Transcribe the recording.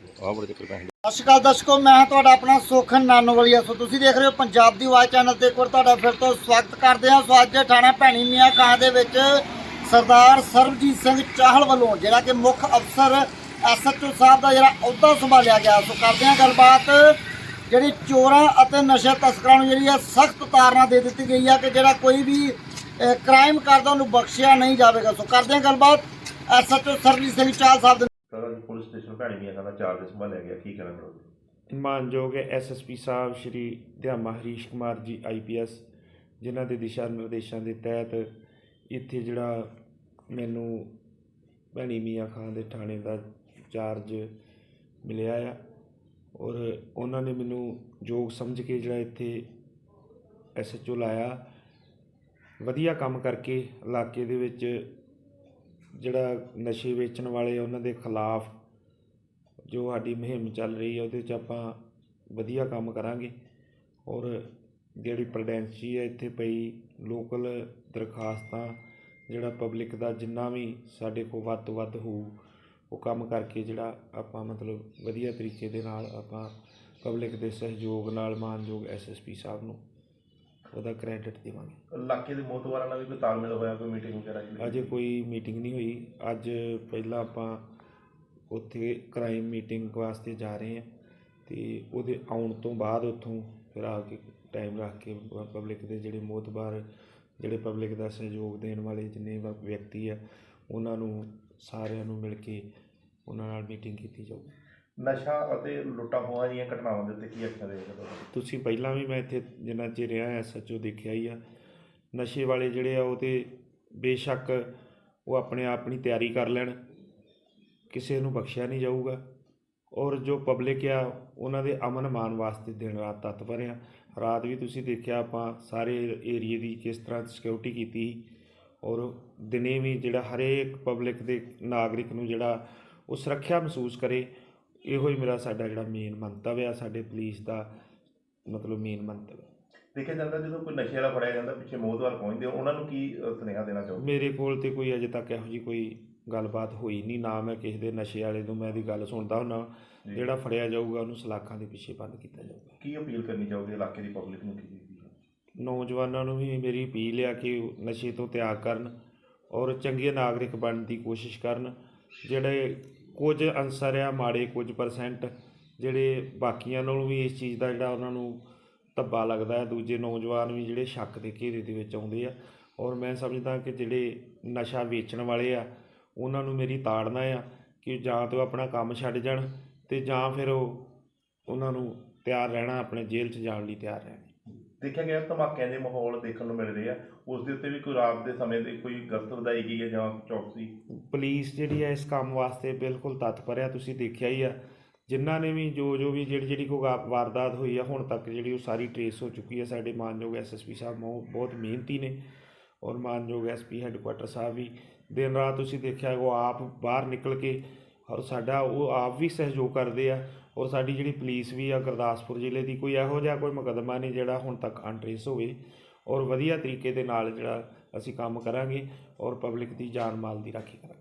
ਆਹ ਬੜੇ ਚੱਕਰ ਪੈਸੇ ਸਤਿ ਸ਼੍ਰੀ ਅਕਾਲ ਦਰਸ਼ਕੋ, ਮੈਂ ਹਾਂ ਤੁਹਾਡਾ ਆਪਣਾ ਸੋਖਨ ਨਾਨੋਵਾਲੀਆ। ਸੋ ਤੁਸੀਂ ਦੇਖ ਰਹੇ ਹੋ ਪੰਜਾਬ ਦੀ ਆਵਾਜ਼ ਚੈਨਲ ਤੇ ਇੱਕ ਵਾਰ ਤੁਹਾਡਾ ਫਿਰ ਤੋਂ ਸਵਾਗਤ ਕਰਦੇ ਹਾਂ। ਸੋ ਅੱਜ ਥਾਣਾ ਭੈਣੀ ਮੀਆਂ ਖਾਂ ਦੇ ਵਿੱਚ ਸਰਦਾਰ ਸਰਬਜੀਤ ਸਿੰਘ ਚਾਹਲ ਵੱਲੋਂ ਜਿਹੜਾ ਕਿ ਮੁੱਖ ਅਫਸਰ ਐਸਐਚਓ ਸਾਹਿਬ ਦਾ ਜਿਹੜਾ ਅਹੁਦਾ ਸੰਭਾਲਿਆ ਗਿਆ, ਸੋ ਕਰਦੇ ਹਾਂ ਗੱਲਬਾਤ। ਜਿਹੜੀ ਚੋਰਾਂ ਅਤੇ ਨਸ਼ੇ ਤਸਕਰਾਂ ਨੂੰ ਜਿਹੜੀ ਆ ਸਖਤ ਤਾਰਨਾ ਦੇ ਦਿੱਤੀ ਗਈ ਹੈ ਕਿ ਜਿਹੜਾ ਕੋਈ ਵੀ ਕ੍ਰਾਈਮ ਕਰਦਾ ਉਹਨੂੰ ਬਖਸ਼ਿਆ ਨਹੀਂ ਜਾਵੇਗਾ। ਸੋ ਕਰਦੇ ਹਾਂ ਗੱਲਬਾਤ ਐਸਐਚਓ ਸਰਬਜੀਤ ਸਿੰਘ ਚਾਹਲ ਸਾਹਿਬ ਦੇ ਸਾਰਾ ਜੀ ਪੁਲਿਸ ਸਟੇਸ਼ਨ ਭੈਣੀ ਮੀਆਂ ਖਾਂ ਦਾ ਚਾਰਜ ਸੰਭਾਲਿਆ ਗਿਆ, ਕੀ ਕਹਿਣਾ ਚਾਹੋਗੇ ਮਾਨਯੋਗ ਐਸਐਸਪੀ ਸਾਹਿਬ, ਸ਼੍ਰੀ ਧਿਆਮਾ ਹਰੀਸ਼ ਕੁਮਾਰ ਜੀ ਆਈਪੀਐਸ ਜਿਨ੍ਹਾਂ ਦੇ ਦਿਸ਼ਾ ਨਿਰਦੇਸ਼ਾਂ ਦੇ ਤਹਿਤ ਇੱਥੇ ਜਿਹੜਾ ਮੈਨੂੰ ਭੈਣੀ ਮੀਆਂ ਖਾਂ ਦੇ ਥਾਣੇ ਦਾ ਚਾਰਜ ਮਿਲਿਆ ਆ। ਔਰ ਉਹਨਾਂ ਨੇ ਮੈਨੂੰ ਯੋਗ ਸਮਝ ਕੇ ਜਿਹੜਾ ਇੱਥੇ ਐਸਐਚਓ ਲਾਇਆ। ਵਧੀਆ ਕੰਮ ਕਰਕੇ ਇਲਾਕੇ ਦੇ ਵਿੱਚ ਜਿਹੜਾ ਨਸ਼ੇ ਵੇਚਣ ਵਾਲੇ ਉਹਨਾਂ ਦੇ ਖਿਲਾਫ ਜੋ ਸਾਡੀ ਮੁਹਿੰਮ ਚੱਲ ਰਹੀ ਹੈ ਉਹਦੇ 'ਚ ਆਪਾਂ ਵਧੀਆ ਕੰਮ ਕਰਾਂਗੇ। ਔਰ ਜਿਹੜੀ ਪ੍ਰੈਡੈਂਸੀ ਹੈ ਇੱਥੇ ਪਈ ਲੋਕਲ ਦਰਖਾਸਤਾਂ ਜਿਹੜਾ ਪਬਲਿਕ ਦਾ ਜਿੰਨਾ ਵੀ ਸਾਡੇ ਕੋਲ ਵੱਧ ਤੋਂ ਵੱਧ ਹੋਊ ਉਹ ਕੰਮ ਕਰਕੇ ਜਿਹੜਾ ਆਪਾਂ ਮਤਲਬ ਵਧੀਆ ਤਰੀਕੇ ਦੇ ਨਾਲ ਆਪਾਂ ਪਬਲਿਕ ਦੇ ਸਹਿਯੋਗ ਨਾਲ ਮਾਨਯੋਗ ਐਸਐਸਪੀ ਸਾਹਿਬ ਨੂੰ ਉਹਦਾ ਕ੍ਰੈਡਿਟ ਦੇਵਾਂਗੇ। ਇਲਾਕੇ ਦੇ ਮੋਤਵਾਰਾਂ ਨਾਲ ਵੀ ਕੋਈ ਤਾਲਮੇਲ ਹੋਇਆ ਕੋਈ ਮੀਟਿੰਗ ਵਗੈਰਾ? ਜੀ ਅਜੇ ਕੋਈ ਮੀਟਿੰਗ ਨਹੀਂ ਹੋਈ। ਅੱਜ ਪਹਿਲਾਂ ਆਪਾਂ ਉੱਥੇ ਕ੍ਰਾਈਮ ਮੀਟਿੰਗ ਵਾਸਤੇ ਜਾ ਰਹੇ ਹਾਂ ਤੇ ਉਹਦੇ ਆਉਣ ਤੋਂ ਬਾਅਦ ਉੱਥੋਂ ਫਿਰ ਆ ਕੇ ਟਾਈਮ ਰੱਖ ਕੇ ਪਬਲਿਕ ਦੇ ਜਿਹੜੇ ਮੋਤਬਾਰ ਜਿਹੜੇ ਪਬਲਿਕ ਦਾ ਸਹਿਯੋਗ ਦੇਣ ਵਾਲੇ ਜਿੰਨੇ ਵਿਅਕਤੀ ਆ ਉਹਨਾਂ ਨੂੰ ਸਾਰਿਆਂ ਨੂੰ ਮਿਲ ਕੇ ਉਹਨਾਂ ਨਾਲ ਮੀਟਿੰਗ ਕੀਤੀ ਜਾਊਗੀ। ਨਸ਼ਾ ਅਤੇ ਲੁੱਟਾਂ ਖੋਹਾਂ ਦੀਆਂ ਘਟਨਾਵਾਂ ਦੇ ਉੱਤੇ ਕੀ ਅੱਖਾਂ ਤੁਹਾਡਾ? ਤੁਸੀਂ ਪਹਿਲਾਂ ਵੀ ਮੈਂ ਇੱਥੇ ਜਿੰਨਾ ਚਿਰ ਰਿਹਾ ਐਸਐਚਓ ਦੇਖਿਆ ਹੀ ਆ ਨਸ਼ੇ ਵਾਲੇ ਜਿਹੜੇ ਆ ਉਹ ਤੇ ਬੇਸ਼ੱਕ ਉਹ ਆਪਣੇ ਆਪ ਨਹੀਂ ਤਿਆਰੀ ਕਰ ਲੈਣ। ਕਿਸੇ ਨੂੰ ਬਖਸ਼ਿਆ ਨਹੀਂ ਜਾਊਗਾ। ਔਰ ਜੋ ਪਬਲਿਕ ਆ ਉਹਨਾਂ ਦੇ ਅਮਨ ਮਾਨ ਵਾਸਤੇ ਦਿਨ ਰਾਤ ਤਤਪਰ ਆ। ਰਾਤ ਵੀ ਤੁਸੀਂ ਦੇਖਿਆ ਆਪਾਂ ਸਾਰੇ ਏਰੀਏ ਦੀ ਕਿਸ ਤਰ੍ਹਾਂ ਸਿਕਿਉਰਿਟੀ ਕੀਤੀ ਔਰ ਦਿਨੇ ਵੀ ਜਿਹੜਾ ਹਰੇਕ ਪਬਲਿਕ ਦੇ ਨਾਗਰਿਕ ਨੂੰ ਜਿਹੜਾ ਉਹ ਸੁਰੱਖਿਆ ਮਹਿਸੂਸ ਕਰੇ ਇਹੋ ਹੀ ਮੇਰਾ ਸਾਡਾ ਜਿਹੜਾ ਮੇਨ ਮੰਤਵ ਆ ਸਾਡੇ ਪੁਲਿਸ ਦਾ ਮਤਲਬ ਮੇਨ ਮੰਤਵ। ਦੇਖਿਆ ਜਾਂਦਾ ਜਦੋਂ ਕੋਈ ਨਸ਼ੇ ਵਾਲਾ ਫੜਿਆ ਜਾਂਦਾ ਪਿੱਛੇ ਮੋਤਵਾਰ ਪਹੁੰਚਦੇ ਉਹਨਾਂ ਨੂੰ ਕੀ ਸੁਨੇਹਾ ਦੇਣਾ ਚਾਹੋਗੇ? ਮੇਰੇ ਕੋਲ ਤੇ ਕੋਈ ਅਜੇ ਤੱਕ ਇਹੋ ਜੀ ਕੋਈ ਗੱਲਬਾਤ ਹੋਈ ਨਹੀਂ ਨਾ ਮੈਂ ਕਿਸੇ ਦੇ ਨਸ਼ੇ ਵਾਲੇ ਤੋਂ ਮੈਂ ਇਹਦੀ ਗੱਲ ਸੁਣਦਾ ਜੀ। ਜਿਹੜਾ ਫੜਿਆ ਜਾਊਗਾ ਉਹਨੂੰ ਸਲਾਖਾਂ ਦੇ ਪਿੱਛੇ ਬੰਦ ਕੀਤਾ ਜਾਊਗਾ। ਕੀ ਅਪੀਲ ਕਰਨੀ ਚਾਹੋਗੇ ਇਲਾਕੇ ਦੀ ਪਬਲਿਕ ਨੂੰ ਕੀ ਨੌਜਵਾਨਾਂ ਨੂੰ ਵੀ ਮੇਰੀ ਅਪੀਲ ਆ ਕਿ ਨਸ਼ੇ ਤੋਂ ਤਿਆਗ ਕਰਨ ਔਰ ਚੰਗੇ ਨਾਗਰਿਕ ਬਣਨ ਦੀ ਕੋਸ਼ਿਸ਼ ਕਰਨ। ਜਿਹੜੇ ਕੁਝ ਅਨਸਰ ਆ ਮਾੜੇ ਕੁਝ ਪਰਸੈਂਟ ਜਿਹੜੇ ਬਾਕੀਆਂ ਨਾਲੋਂ ਵੀ ਇਸ ਚੀਜ਼ ਦਾ ਜਿਹੜਾ ਉਹਨਾਂ ਨੂੰ ਧੱਬਾ ਲੱਗਦਾ ਹੈ। ਦੂਜੇ ਨੌਜਵਾਨ ਵੀ ਜਿਹੜੇ ਸ਼ੱਕ ਦੇ ਘੇਰੇ ਦੇ ਵਿੱਚ ਆਉਂਦੇ ਆ। ਔਰ ਮੈਂ ਸਮਝਦਾ ਕਿ ਜਿਹੜੇ ਨਸ਼ਾ ਵੇਚਣ ਵਾਲੇ ਆ ਉਹਨਾਂ ਨੂੰ ਮੇਰੀ ਤਾੜਨਾ ਆ ਕਿ ਜਾਂ ਤਾਂ ਉਹ ਆਪਣਾ ਕੰਮ ਛੱਡ ਜਾਣ ਤੇ ਜਾਂ ਫਿਰ ਉਹ ਉਹਨਾਂ ਨੂੰ ਤਿਆਰ ਰਹਿਣਾ ਆਪਣੇ ਜੇਲ੍ਹ 'ਚ ਜਾਣ ਲਈ ਤਿਆਰ ਰਹਿਣ। ਦੇਖਿਆ ਗਿਆ ਧਮਾਕਿਆਂ ਦੇ ਮਾਹੌਲ ਦੇਖਣ ਨੂੰ ਮਿਲ ਰਹੇ ਆ। ਉਸ ਦੇ ਉੱਤੇ ਵੀ ਕੋਈ ਰਾਤ ਦੇ ਸਮੇਂ ਤੇ ਕੋਈ ਗਸ਼ਤ ਵਧਾਈ ਗਈ ਹੈ ਜਾਂ ਚੌਕਸੀ? ਪੁਲਿਸ ਜਿਹੜੀ ਹੈ ਇਸ ਕੰਮ ਵਾਸਤੇ ਬਿਲਕੁਲ ਤਤਪਰ ਆ ਤੁਸੀਂ ਦੇਖਿਆ ਹੀ ਆ। ਜਿਨ੍ਹਾਂ ਨੇ ਵੀ ਜੋ ਜੋ ਵੀ ਜਿਹੜੀ ਜਿਹੜੀ ਕੋਈ ਵਾਰਦਾਤ ਹੋਈ ਆ ਹੁਣ ਤੱਕ ਜਿਹੜੀ ਉਹ ਸਾਰੀ ਟਰੇਸ ਹੋ ਚੁੱਕੀ ਹੈ ਸਾਡੇ ਮਾਨਯੋਗ ਐਸਐਸਪੀ ਸਾਹਿਬ ਬਹੁਤ ਮਿਹਨਤੀ ਨੇ ਔਰ ਮਾਨਯੋਗ ਐਸਪੀ ਹੈੱਡਕੁਆਟਰ ਸਾਹਿਬ ਵੀ ਦਿਨ ਰਾਤ ਤੁਸੀਂ ਦੇਖਿਆ ਉਹ ਆਪ ਬਾਹਰ ਨਿਕਲ ਕੇ ਔਰ ਸਾਡਾ ਉਹ ਆਪ ਵੀ ਸਹਿਯੋਗ ਕਰਦੇ ਆ ਔਰ ਸਾਡੀ ਜਿਹੜੀ ਪੁਲਿਸ ਵੀ ਆ ਗੁਰਦਾਸਪੁਰ ਜ਼ਿਲ੍ਹੇ ਦੀ ਕੋਈ ਇਹੋ ਜਿਹਾ ਕੋਈ ਮੁਕੱਦਮਾ ਨਹੀਂ ਜਿਹੜਾ ਹੁਣ ਤੱਕ ਅਨਟ੍ਰੇਸ ਹੋਵੇ ਔਰ ਵਧੀਆ ਤਰੀਕੇ ਦੇ ਨਾਲ ਜਿਹੜਾ ਅਸੀਂ ਕੰਮ ਕਰਾਂਗੇ ਔਰ ਪਬਲਿਕ ਦੀ ਜਾਨ ਮਾਲ ਦੀ ਰਾਖੀ ਕਰਾਂਗੇ।